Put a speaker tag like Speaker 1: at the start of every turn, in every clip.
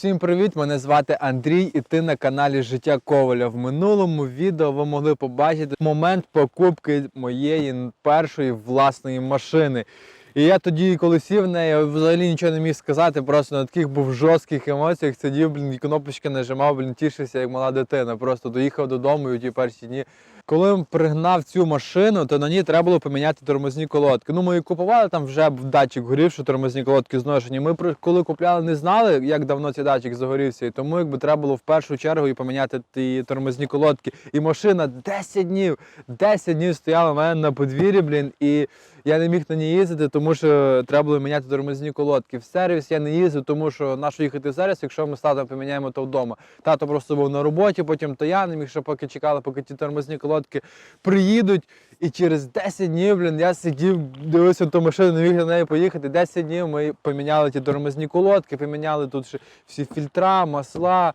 Speaker 1: Усім привіт! Мене звати Андрій, і ти на каналі Життя Коваля. В минулому відео ви могли побачити момент покупки моєї першої власної машини. І я тоді, коли сів в неї, взагалі нічого не міг сказати, просто на таких був жорстких емоціях сидів, блін, кнопочки нажимав, блін, тішився, як мала дитина. Просто доїхав додому і у ті перші дні. Коли пригнав цю машину, то на ній треба було поміняти тормозні колодки. Ну, ми її купували, там вже в датчик горів, що тормозні колодки зношені. Ми коли купляли, не знали, як давно цей датчик загорівся. І тому якби треба було в першу чергу і поміняти ті тормозні колодки. І машина 10 днів, 10 днів стояла в мене на подвір'ї, блін, і я не міг на ній їздити, тому що треба було міняти тормозні колодки. В сервіс я не їздив, тому що на що їхати в сервіс, якщо ми з татом поміняємо то вдома. Тато просто був на роботі, потім то я не міг, що поки чекали, поки ті тормозні колодки приїдуть. І через 10 днів, блін, я сидів, дивився ту машину, не міг на неї поїхати. 10 днів ми поміняли ті тормозні колодки, поміняли тут ще всі фільтра, масла.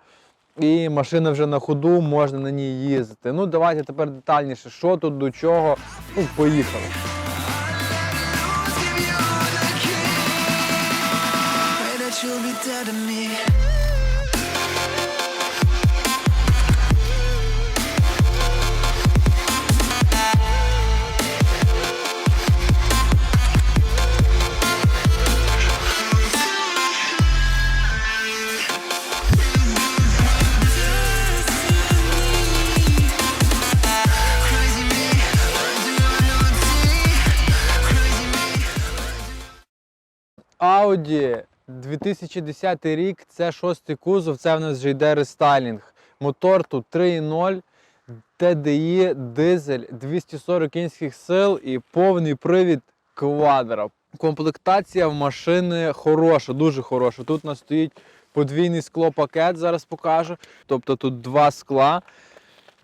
Speaker 1: І машина вже на ходу, можна на ній їздити. Ну, давайте тепер детальніше, що тут, до чого. Ну, поїхали.
Speaker 2: You'll.
Speaker 1: Audi 2010 рік, це шостий кузов, це в нас вже йде рестайлінг. Мотор тут 3.0, TDI, дизель, 240 кінських сил і повний привід квадро. Комплектація в машини хороша, дуже хороша. Тут у нас стоїть подвійний склопакет, зараз покажу. Тобто тут два скла.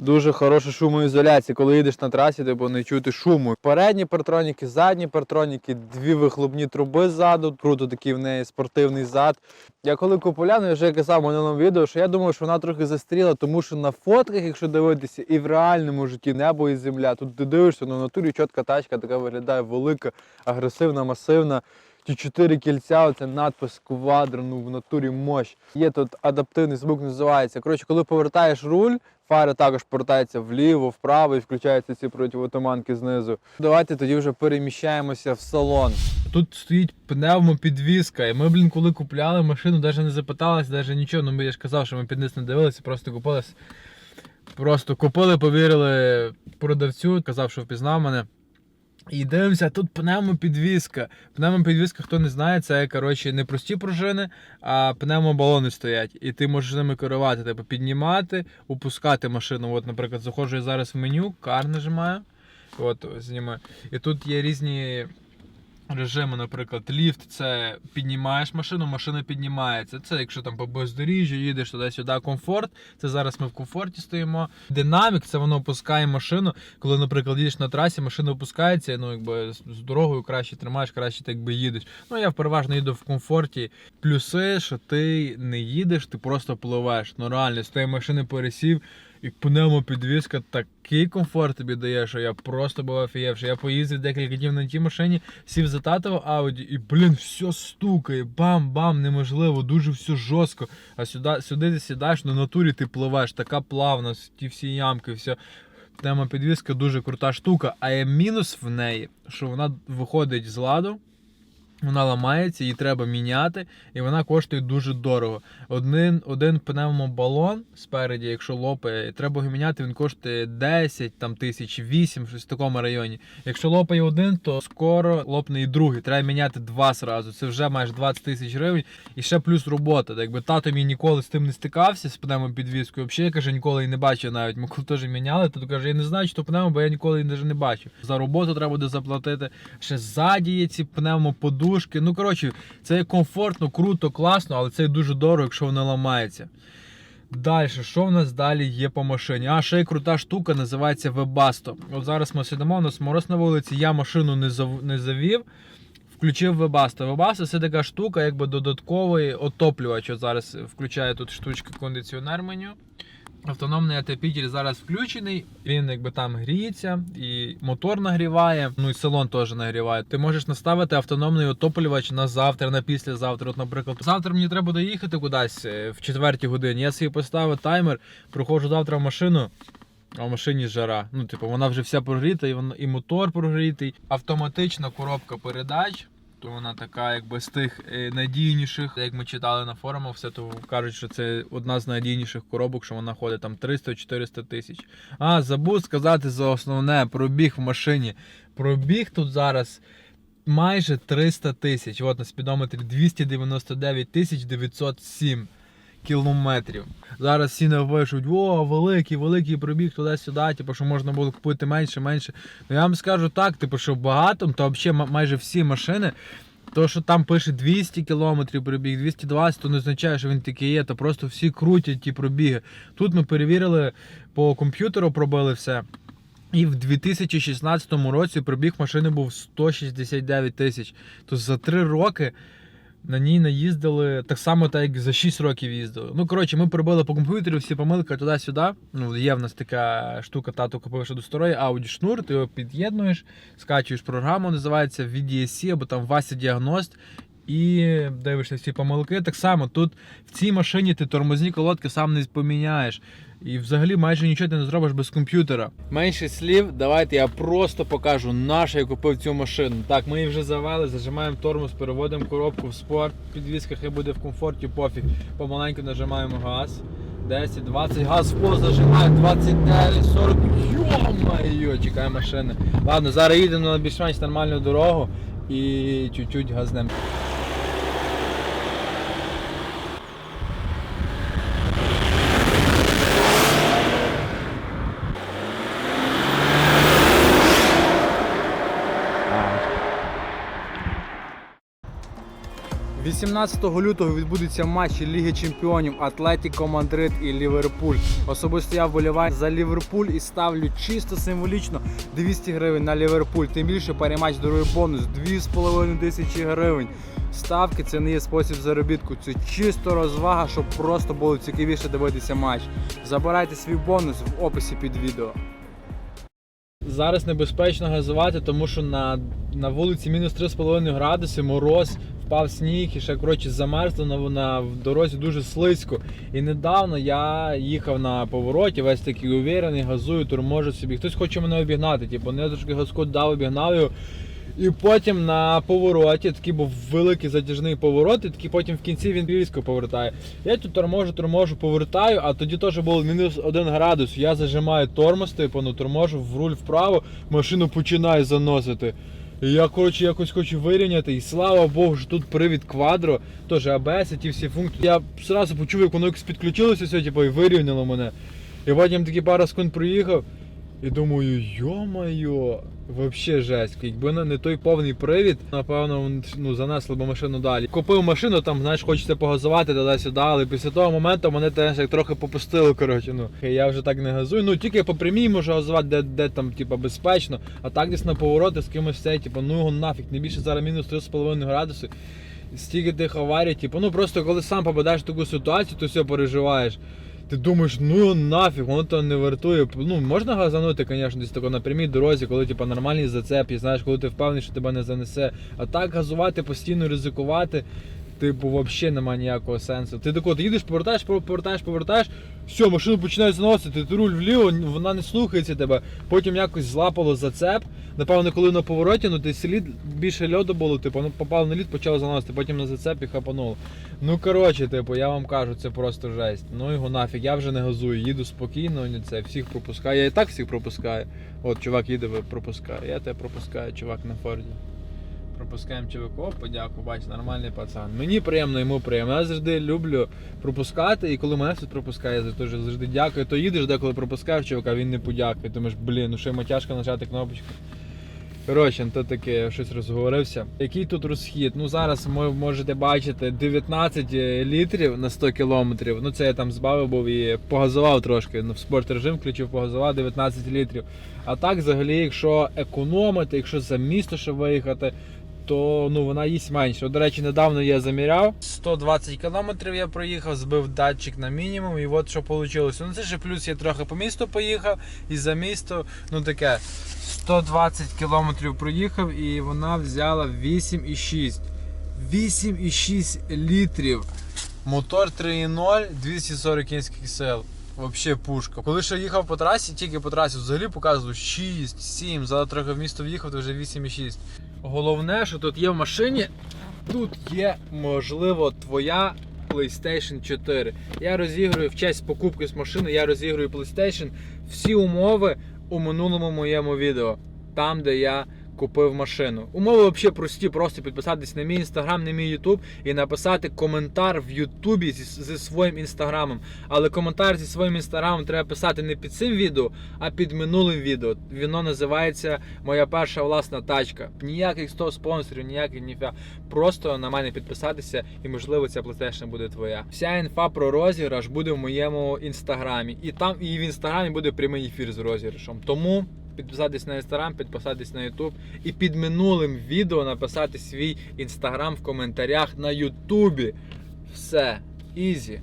Speaker 1: Дуже хороша шумоізоляція. Коли їдеш на трасі, типу не чути шуму. Передні партроніки, задні партроніки, дві вихлопні труби ззаду. Круто такий в неї спортивний зад. Я коли купував, я вже казав в минулому відео, що я думав, що вона трохи застріла, тому що на фотках, якщо дивитися, і в реальному житті небо і земля. Тут ти дивишся, ну в натурі чітка тачка, така виглядає велика, агресивна, масивна. Ті чотири кільця, оце надпис квадро, ну в натурі мощ. Є тут адаптивний звук, називається. Коротше, коли повертаєш руль, фари також повертаються вліво, вправо і включаються ці противотуманки знизу. Давайте тоді вже переміщаємося в салон. Тут стоїть пневмопідвізка, і ми, блін, коли купляли машину, навіть не запиталися, навіть нічого. Ну я ж казав, що ми під низ не дивилися, просто купили. Просто купили, повірили продавцю, казав, що впізнав мене. І дивимося, тут пневмопідвізка. Пневмопідвізка, хто не знає, це коротше не прості пружини, а пневмобалони стоять. І ти можеш ними керувати, типу піднімати, опускати машину. От, наприклад, заходжу я зараз в меню, кар нажимаю. От, знімаю. І тут є різні режими, наприклад, ліфт це піднімаєш машину, машина піднімається. Це якщо там по бездоріжжю їдеш туди-сюди, комфорт. Це зараз ми в комфорті стоїмо. Динамік це воно опускає машину. Коли, наприклад, їдеш на трасі, машина опускається, ну якби з дорогою краще тримаєш, краще так би їдеш. Ну я переважно їду в комфорті. Плюси, що ти не їдеш, ти просто пливеш. Ну реально, з тієї машини пересів. І пневмопідвізка такий комфорт тобі дає, що я просто був офігевший. Я поїздив декілька днів на тій машині, сів за татово Ауді, і, блін, все стукає, бам-бам, неможливо, дуже все жорстко. А сюди, сюди ти сідаєш, на натурі ти пливеш, така плавна, ті всі ямки, все. Пневмопідвізка дуже крута штука, а є мінус в неї, що вона виходить з ладу. Вона ламається, її треба міняти, і вона коштує дуже дорого. Один, один пневмобалон спереді, якщо лопає, треба його міняти, він коштує 10 там, тисяч, 8, щось в такому районі. Якщо лопає один, то скоро лопне і другий. Треба міняти два зразу. Це вже майже 20 тисяч гривень. І ще плюс робота. Так Якби тато мій ніколи з тим не стикався з пневмопідвіскою. Взагалі каже, ніколи її не бачив навіть. Ми коли теж міняли, то каже, я не знаю, що пневмо, бо я ніколи навіть не бачив. За роботу треба буде заплатити. Ще ззаді є ці пневмоподушки. Ну коротше, це комфортно, круто, класно, але це дуже дорого, якщо вона ламається. Далі, що в нас далі є по машині? А ще є крута штука, називається Webasto. От зараз ми сидимо, у нас мороз на вулиці, я машину не зав- не завів. Включив Webasto. Webasto це така штука, якби додатковий отоплювач. От зараз включаю тут штучки кондиціонер меню. Автономний АТ-пітель зараз включений, він якби там гріється, і мотор нагріває, ну і салон теж нагріває. Ти можеш наставити автономний отоплювач на завтра, на післязавтра. От, наприклад, завтра мені треба доїхати кудись е, в четвертій годині. Я собі поставив таймер, проходжу завтра в машину. А в машині жара. Ну, типу, вона вже вся прогріта, і, вона, і мотор прогрітий. Автоматична коробка передач. То вона така, якби з тих е, надійніших, як ми читали на форумах, все то кажуть, що це одна з надійніших коробок, що вона ходить там 300-400 тисяч. А, забув сказати за основне пробіг в машині. Пробіг тут зараз майже 300 тисяч. От на спідометрі 299 тисяч 907 кілометрів. Зараз всі напишуть, о, великий, великий пробіг туди-сюди, типу, що можна було купити менше, менше. Ну я вам скажу так, типу, що багато, то взагалі майже всі машини. То, що там пише 200 кілометрів пробіг, 220, то не означає, що він такий є, то просто всі крутять ті пробіги. Тут ми перевірили по комп'ютеру, пробили все. І в 2016 році пробіг машини був 169 тисяч. То за 3 роки на ній наїздили так само, так як за 6 років їздили. Ну, коротше, ми пробили по комп'ютері всі помилки туди-сюди. Ну, є в нас така штука, тато купив ще до старої Audi шнур, ти його під'єднуєш, скачуєш програму, називається VDSC або там Вася Діагност. І дивишся всі помилки. Так само тут в цій машині ти тормозні колодки сам не поміняєш. І взагалі майже нічого ти не зробиш без комп'ютера. Менше слів, давайте я просто покажу, на що я купив цю машину. Так, ми її вже завели, зажимаємо тормоз, переводимо коробку в спорт, підвізка хай буде в комфорті, пофіг. Помаленьку нажимаємо газ. 10, 20, газ в пол зажимаємо, 29, 40. Йо-моє, чекає машини. Ладно, зараз їдемо на більш-менш нормальну дорогу і чуть-чуть газнемо. – 18 лютого відбудуться матчі Ліги Чемпіонів Атлетіко Мадрид і Ліверпуль. Особисто я вболіваю за Ліверпуль і ставлю чисто символічно 200 гривень на Ліверпуль. Тим більше перемач дарує бонус 2,5 тисячі гривень. Ставки це не є спосіб заробітку, це чисто розвага, щоб просто було цікавіше дивитися матч. Забирайте свій бонус в описі під відео. Зараз небезпечно газувати, тому що на, на вулиці мінус 3,5 градуси, мороз, впав сніг і ще коротше замерзло на, на в дорозі дуже слизько. І недавно я їхав на повороті, весь такий увірений, газую, торможу собі. Хтось хоче мене обігнати, типу, ну я трошки газку дав, обігнав його. І потім на повороті, такий був великий затяжний поворот, і такий потім в кінці він різко повертає. Я тут торможу, торможу, повертаю, а тоді теж було мінус один градус. Я зажимаю тормоз, типу, ну торможу в руль вправо, машину починає заносити. Я, коротше, якось хочу вирівняти, і слава Богу, що тут привід квадро, теж АБС і ті всі функції. Я одразу почув, як воно підключилося все, типу, і вирівняло мене. І потім такі пару секунд проїхав. І думаю, йо-моє, вообще жесть. Якби не той повний привід, напевно, ну, занесли б машину далі. Купив машину, там, знаєш, хочеться погазувати туди-сюди, але після того моменту мене теж як трохи попустило. Коротше, ну я вже так не газую. Ну тільки по прямій можу газувати, де, де там, типа, безпечно, а так десь на повороти з кимось цей, типу, ну його нафіг, не більше зараз мінус 3,5 градуси. Стільки тих аварій, типу, ну просто коли сам попадаєш в таку ситуацію, то все переживаєш. Ти думаєш, ну нафіг, воно то не вартує. Ну, можна газанути, звісно, десь тако на прямій дорозі, коли типу, нормальний зацеп, і знаєш, коли ти впевнений, що тебе не занесе. А так газувати, постійно ризикувати, типу, взагалі немає ніякого сенсу. Ти тако, ти їдеш, повертаєш, повертаєш, повертаєш, все, машину починає заносити, ти руль вліво, вона не слухається тебе. Потім якось злапало зацеп. Напевно, коли на повороті, ну ти слід більше льоду було, типу, ну попав на лід, почав заносити, потім на зацеп і хапануло. Ну коротше, типу, я вам кажу, це просто жесть. Ну його нафіг, я вже не газую, їду спокійно, ні це всіх пропускаю. Я і так всіх пропускаю. От чувак їде, пропускає. Я тебе пропускаю, чувак на Форді. Пропускаємо чувака, подяку, бач, нормальний пацан. Мені приємно, йому приємно. Я завжди люблю пропускати, і коли мене хтось пропускає, я теж завжди дякую. То їдеш, деколи пропускаєш чувака, він не подякує. Думаєш, блін, ну що йому тяжко нажати кнопочку. Коротше, то таке, щось розговорився. Який тут розхід? Ну зараз ви можете бачити 19 літрів на 100 кілометрів. Ну це я там збавив був і погазував трошки. Ну, в спорт режим включив, погазував 19 літрів. А так, взагалі, якщо економити, якщо за місто ще виїхати, то ну, вона їсть менше. От, до речі, недавно я заміряв. 120 км я проїхав, збив датчик на мінімум, і от що вийшло. Ну це ще плюс я трохи по місту поїхав, і за місто, ну таке, 120 км проїхав, і вона взяла 8,6. 8,6 літрів. Мотор 3.0, 240 кінських сил. Вообще пушка. Коли ще їхав по трасі, тільки по трасі взагалі показував 6, 7, зараз трохи в місто в'їхав, то вже 8,6. Головне, що тут є в машині, тут є, можливо, твоя PlayStation 4. Я розіграю в честь покупки з машини, я розіграю PlayStation. Всі умови у минулому моєму відео. Там, де я купив машину. Умови взагалі прості, просто підписатись на мій інстаграм, на мій ютуб і написати коментар в Ютубі зі, зі своїм інстаграмом. Але коментар зі своїм інстаграмом треба писати не під цим відео, а під минулим відео. Воно називається Моя перша власна тачка. Ніяких 100 спонсорів, ніяких ніфіга. Просто на мене підписатися, і можливо ця PlayStation буде твоя. Вся інфа про розіграш буде в моєму інстаграмі. І там і в інстаграмі буде прямий ефір з розіграшем. Тому. Підписатись на інстаграм, підписатись на Ютуб і під минулим відео написати свій інстаграм в коментарях на Ютубі. Все, ізі.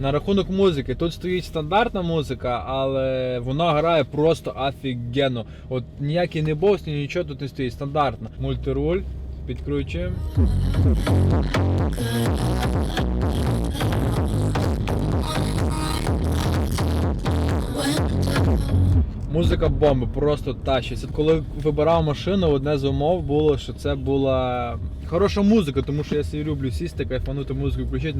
Speaker 1: На рахунок музики, тут стоїть стандартна музика, але вона грає просто офігенно. От ніякий не бос, ні нічого тут не стоїть. Стандартно. Мультируль, підкручуємо. Музика бомби, просто тащить. От Коли вибирав машину, одне з умов було, що це була хороша музика, тому що я собі люблю сісти, кайфанути музику, включити.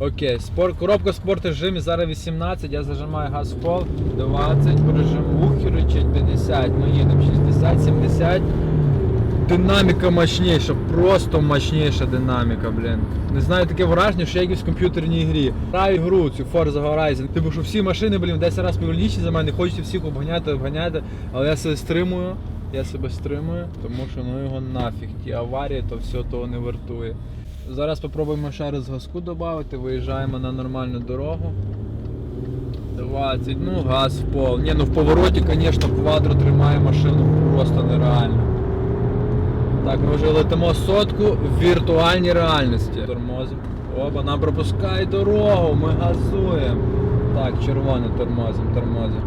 Speaker 1: Окей, спорт, коробка спорт режимі, зараз 18, я зажимаю газ в пол, 20, режим вухеричить, 50, ми їдемо 60, 70. Динаміка мощніша, просто мощніша динаміка, блін. Не знаю, таке враження, що я якийсь в комп'ютерній грі. Граю гру цю Forza Horizon. Типу, що всі машини, блін, в 10 разів повільніші за мене, хочеться всіх обганяти, обганяти, але я себе стримую, я себе стримую, тому що ну його нафіг. Ті аварії, то все того не вартує. Зараз спробуємо ще раз газку додати, виїжджаємо на нормальну дорогу. 20, ну газ в пол. Ні, ну в повороті, звісно, квадро тримає машину просто нереально. Так, ми вже летимо сотку в віртуальній реальності. Тормозимо. Опа, нам пропускає дорогу, ми газуємо. Так, червоне тормозимо, тормозимо.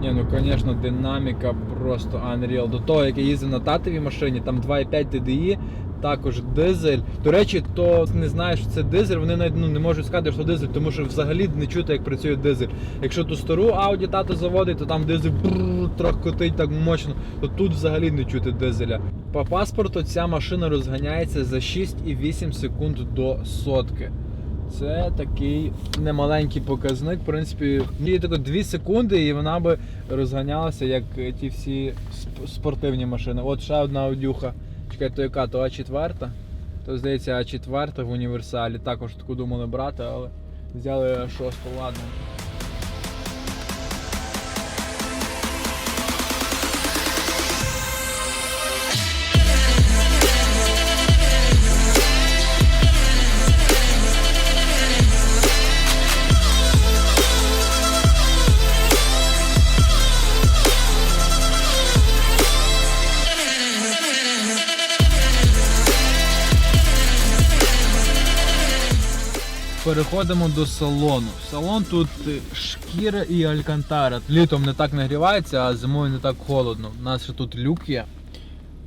Speaker 1: Ні, ну звісно, динаміка просто unreal. До того, як я їздив на татовій машині, там 2,5 TDI, також дизель. До речі, то не знаєш, що це дизель, вони навіть ну, не можуть сказати, що дизель, тому що взагалі не чути, як працює дизель. Якщо ту стару Audi тато заводить, то там дизель трохи так мощно, то тут взагалі не чути дизеля. По паспорту ця машина розганяється за 6,8 секунд до сотки. Це такий немаленький показник. В принципі, їй тільки 2 секунди, і вона би розганялася, як ті всі спортивні машини. От ще одна аудюха. Чекай, то яка, то А4. То здається, А4 в універсалі. Також таку думали брати, але взяли А6, ладно. Переходимо до салону. Салон тут шкіра і алькантара. Літом не так нагрівається, а зимою не так холодно. У нас ще тут люк є.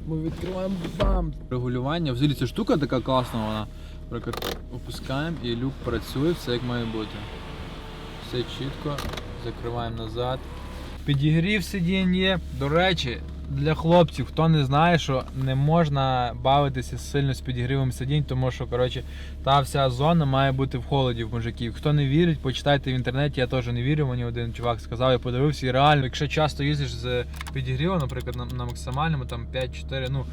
Speaker 1: Ми відкриваємо бам! Регулювання. Взагалі ця штука така класна, вона. Наприклад, опускаємо і люк працює, все як має бути. Все чітко, закриваємо назад. Підігрів сидінь є. До речі, для хлопців, хто не знає, що не можна бавитися сильно з підігрівом сидінь, тому що коротше, та вся зона має бути в холоді в мужиків. Хто не вірить, почитайте в інтернеті, я теж не вірю. Мені один чувак сказав, я подивився і реально, якщо часто їздиш з підігрівом, наприклад, на, на максимальному там 5-4, ну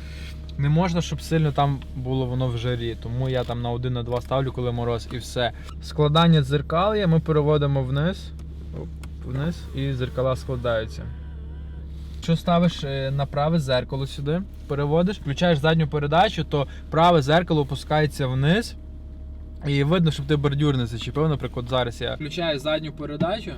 Speaker 1: не можна, щоб сильно там було воно в жарі. Тому я там на 1 на 2 ставлю, коли мороз, і все. Складання дзеркал ми переводимо вниз, вниз, і дзеркала складаються. Якщо ставиш е, на праве зеркало сюди, переводиш, включаєш задню передачу, то праве зеркало опускається вниз. І видно, щоб ти бордюр не зачепив. Наприклад, зараз я включаю задню передачу.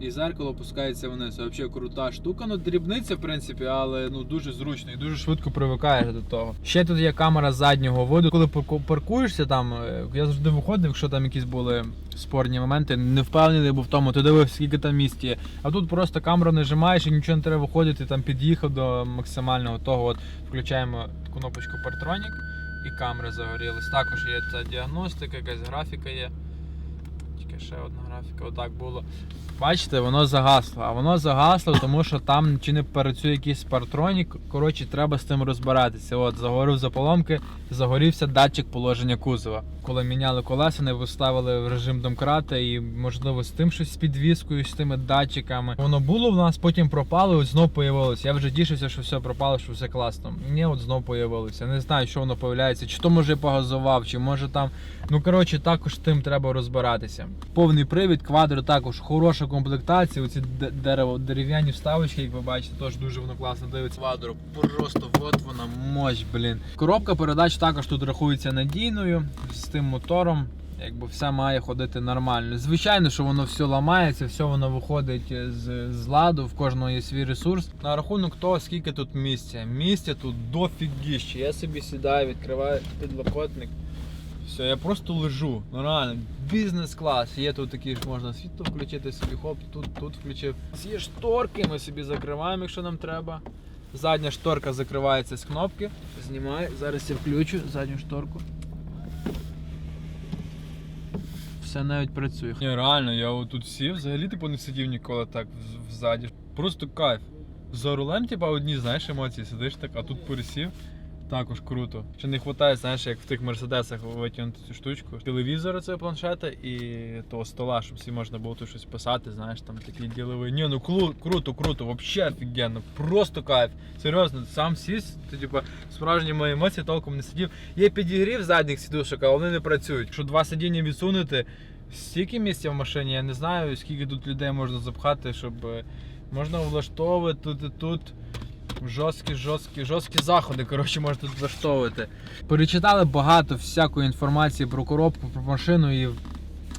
Speaker 1: І зеркало опускається вниз. Взагалі крута штука. Ну, дрібниця, в принципі, але ну дуже зручно і дуже швидко привикаєш до того. Ще тут є камера заднього виду. Коли паркуєшся там, е, я завжди виходив, якщо там якісь були спорні моменти, не впевнений був в тому, ти дивився, скільки там місць є. А тут просто камеру нажимаєш і нічого не треба виходити, там під'їхав до максимального того. От включаємо кнопочку Partronix і камери загорілись. Також є ця діагностика, якась графіка є. Тільки ще одна графіка, отак було. Бачите, воно загасло. А воно загасло, тому що там чи не працює якийсь партронік. Коротше, треба з тим розбиратися. От, загорів заполомки, загорівся датчик положення кузова. Коли міняли колеса, не виставили в режим домкрата і, можливо, з тим щось з підвіскою, з тими датчиками. Воно було в нас, потім пропало, от знов появилося. Я вже тішився, що все пропало, що все класно. Ні, от знов появилося. Не знаю, що воно появляється, чи то може погазував, чи може там. Ну коротше, також тим треба розбиратися. Повний привід, квадро також хороша комплектація. Оці дерево, дерев'яні вставочки, як ви бачите, теж дуже воно класно дивиться. Квадро, просто от вона мощь, блін. Коробка передач також тут рахується надійною з тим мотором. Якби все має ходити нормально. Звичайно, що воно все ламається, все воно виходить з, з ладу, в кожного є свій ресурс. На рахунок того, скільки тут місця. Місця тут дофігіще. Я собі сідаю, відкриваю підлокотник. Все, я просто лежу. Ну реально, бізнес-клас. Є тут такі ж можна світло включити собі, хоп, тут, тут включив. Є шторки, ми собі закриваємо, якщо нам треба. Задня шторка закривається з кнопки. Знімаю. Зараз я включу задню шторку. Все навіть працює. Ні, реально, я отут сів, взагалі типу не сидів ніколи так взаді. Просто кайф. За рулем, типа, одні, знаєш, емоції сидиш так, а тут пересів. Також круто. Ще не вистачає, знаєш, як в тих мерседесах витягнути цю штучку. Телевізора це планшета і того стола, щоб всі можна було тут щось писати, знаєш, там такі ділові. Ні, ну клу, круто, круто, вообще офігенно, просто кайф. Серйозно, сам сість, ти типу справжні мої емоції толком не сидів. Є підігрів задніх сідушок, а вони не працюють. Якщо два сидіння відсунути, стільки місця в машині, я не знаю, скільки тут людей можна запхати, щоб е, можна влаштовувати тут. Жорсткі, жорсткі, жорсткі заходи, коротше, можна тут влаштовувати. Перечитали багато всякої інформації про коробку, про машину і.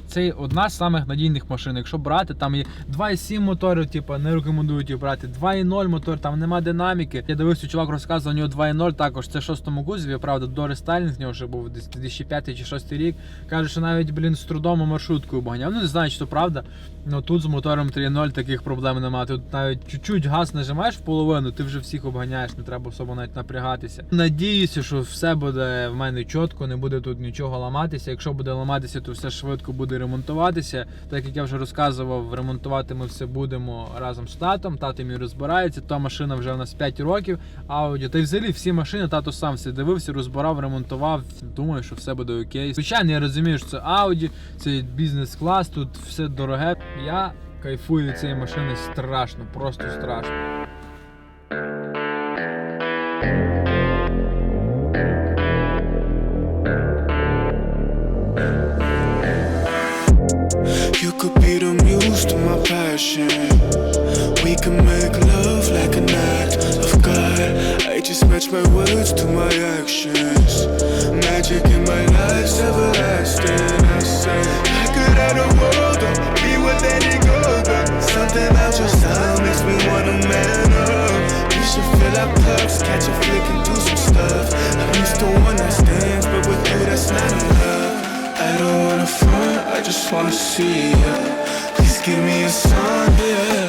Speaker 1: Це одна з самих надійних машин. Якщо брати, там є 2,7 мотори, типу, не рекомендують їх брати. 2,0 мотор, там нема динаміки. Я дивився, чувак розказував, у нього 2,0 також. Це шостому кузові, правда, до рестайлінг в нього вже був десь 2005 чи 2006 рік. Каже, що навіть, блін, з трудом маршрутку обганяв. Ну не знаю, чи то правда. Ну тут з мотором 3.0 таких проблем немає. Тут навіть чуть-чуть газ нажимаєш в половину, ти вже всіх обганяєш, не треба особо навіть напрягатися. Надіюся, що все буде в мене чітко, не буде тут нічого ламатися. Якщо буде ламатися, то все швидко буде ремонтуватися. Так як я вже розказував, ремонтувати ми все будемо разом з татом. Тато мій розбирається. Та машина вже у нас 5 років. Аудіо. Та й взагалі всі машини тато сам все дивився, розбирав, ремонтував. Думаю, що все буде окей. Звичайно, я розумію, що це Audi, це бізнес-клас, тут все дороге. Я кайфую від цієї машини страшно, просто страшно.
Speaker 2: Could be the muse to my passion. We can make love like an act of God. I just match my words to my actions. Magic in my life's everlasting. I say I could have a world, or be with any girl, but something about your style makes me wanna man up. We should fill our cups, catch a flick and do some stuff. I'm used to one night stands, but with you that's not enough. I don't wanna front, I just wanna see you. Please give me a sign, yeah.